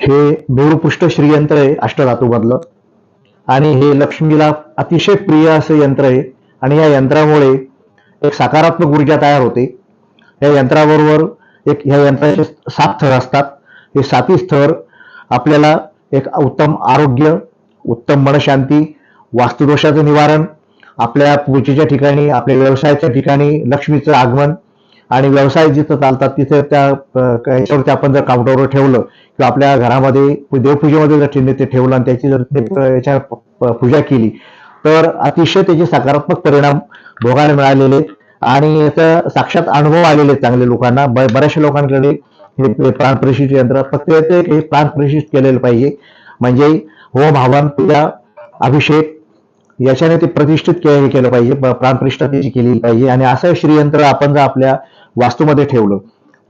हे मेरुपृष्ठ श्रीयंत्र आहे अष्टधातूमधलं आणि हे लक्ष्मीला अतिशय प्रिय असं यंत्र आहे. आणि या यंत्रामुळे एक सकारात्मक ऊर्जा तयार होते. या यंत्राबरोबर एक ह्या यंत्राचे सात थर असतात. हे साती थर आपल्याला एक उत्तम आरोग्य उत्तम मनशांती वास्तुदोषाचं निवारण आपल्या पूजेच्या ठिकाणी आपल्या व्यवसायाच्या ठिकाणी लक्ष्मीचं आगमन आणि व्यवसाय जिथं चालतात तिथे त्या याच्यावरती आपण जर काउंटरवर ठेवलं किंवा आपल्या घरामध्ये देवपूजेमध्ये जर चिन्ह ते ठेवलं आणि त्याची जर ते याच्या प- पूजा केली तर अतिशय त्याचे सकारात्मक परिणाम भोगायला मिळालेले आणि याचा साक्षात अनुभव आलेले चांगले लोकांना. ब- बऱ्याचशा लोकांकडे हे प्राण प्राणप्रशिष्ट यंत्र फक्त ते प्राण प्राणप्रशिष्ट केलेलं पाहिजे. म्हणजे होम हवन पूजा अभिषेक याच्याने ते प्रतिष्ठित केलं केलं पाहिजे प- प्राणप्रतिष्ठा त्याची केली पाहिजे. आणि असं श्रीयंत्र आपण जर आपल्या वास्तूमध्ये ठेवलं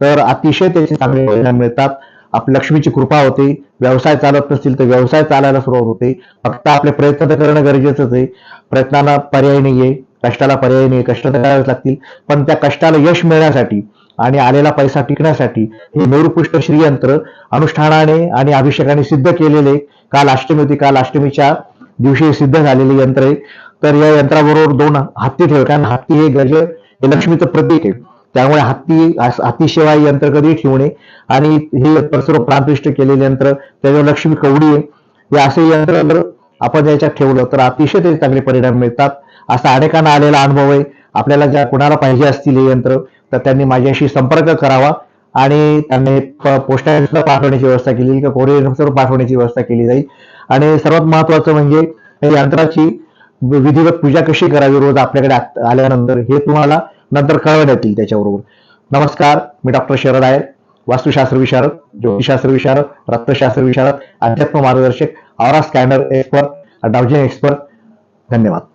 तर अतिशय त्याचे चांगले परिणाम मिळतात. आपल्या लक्ष्मीची कृपा होते व्यवसाय चालत नसतील तर व्यवसाय चालायला सुरुवात होते. फक्त आपले प्रयत्न तर करणं गरजेचंच आहे. प्रयत्नाला पर्याय नाहीये कष्टाला पर्याय नाही कष्ट तर करावेच लागतील. पण त्या कष्टाला यश मिळण्यासाठी आणि आलेला पैसा टिकण्यासाठी हे मेरुपुष्ट श्रीयंत्र अनुष्ठानाने आणि अभिषेकाने सिद्ध केलेले काल अष्टमी होती. काल अष्टमीच्या दिवशी सिद्ध झालेले यंत्र आहे. तर या यंत्राबरोबर दोन हत्ती ठेव कारण हत्ती हे गज हे लक्ष्मीचं प्रतीक आहे. त्यामुळे हत्ती हत्तीशिवाय यंत्र कधी ठेवू नये. आणि हे सर्व प्राणपिष्ट केलेले यंत्र त्याच्यावर लक्ष्मी कवडी आहे. हे असे यंत्र जर आपण याच्यात ठेवलं तर अतिशय ते चांगले परिणाम मिळतात. असा अनेकांना आलेला अनुभव आहे. आपल्याला ज्या कुणाला पाहिजे असतील हे यंत्र तर त्यांनी माझ्याशी संपर्क करावा. आणि त्यांनी पोस्टाने पाठवण्याची व्यवस्था केली किंवा कोरिअर पाठवण्याची व्यवस्था केली जाईल. आणि सर्वात महत्वाचं म्हणजे यंत्राची विधिवत पूजा कशी करावी रोज आपल्याकडे आल्यानंतर हे तुम्हाला नंतर कळवण्यात येईल त्याच्याबरोबर. नमस्कार मी डॉक्टर शरद आहे वास्तुशास्त्र विशारद ज्योतिषशास्त्र विशारद रक्तशास्त्र विशारद अध्यात्म मार्गदर्शक aura scanner expert dowsing expert धन्यवाद.